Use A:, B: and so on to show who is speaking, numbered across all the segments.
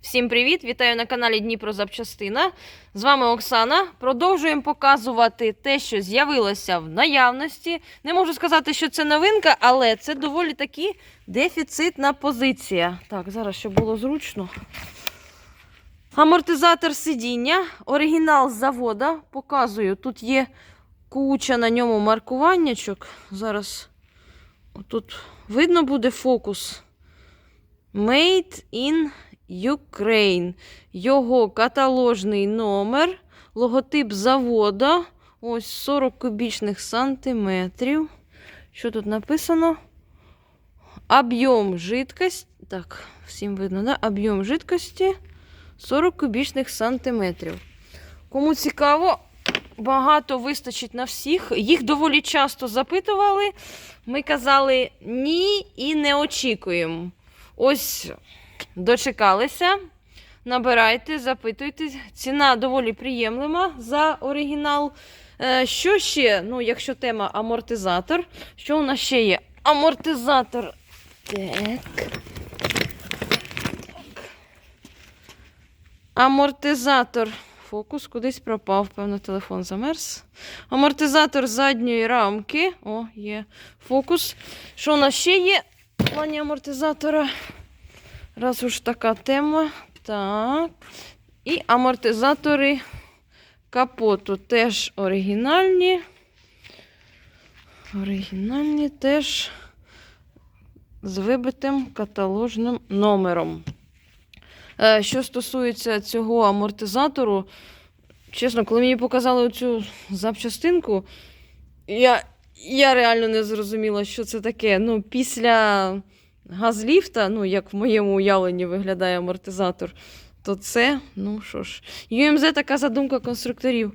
A: Всім привіт! Вітаю на каналі Дніпро Запчастина. З вами Оксана. Продовжуємо показувати те, що з'явилося в наявності. Не можу сказати, що це новинка, але це доволі таки дефіцитна позиція. Так, зараз щоб було зручно. Амортизатор сидіння, оригінал з завода. Показую. Тут є куча на ньому маркуваннячок. Зараз тут видно буде фокус. Made in Ukraine. Його каталожний номер, логотип завода. Ось 40 кубічних сантиметрів. Що тут написано? Об'єм жидкості. Так, всім видно, да? Об'єм жидкості 40 кубічних сантиметрів. Кому цікаво, багато вистачить на всіх. Їх доволі часто запитували. Ми казали ні і не очікуємо. Ось дочекалися. Набирайте, запитуйте. Ціна доволі приємлива за оригінал. Е, Що ще? Ну, якщо тема амортизатор, що у нас ще є? Амортизатор. Так. Амортизатор. Фокус кудись пропав, певно, телефон замерз. Амортизатор задньої рамки. О, є фокус. Що у нас ще є в плані амортизатора? Раз уж така тема. Так. І амортизатори капоту теж оригінальні. Оригінальні теж з вибитим каталожним номером. Е, Що стосується цього амортизатору, чесно, коли мені показали цю запчастинку, я, я реально не зрозуміла, що це таке. Ну, після газліфта, ну, як в моєму уявленні виглядає амортизатор, то це, ну що ж, UMZ така задумка конструкторів.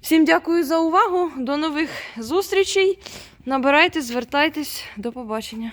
A: Всім дякую за увагу. До нових зустрічей. Набирайте, звертайтесь. До побачення.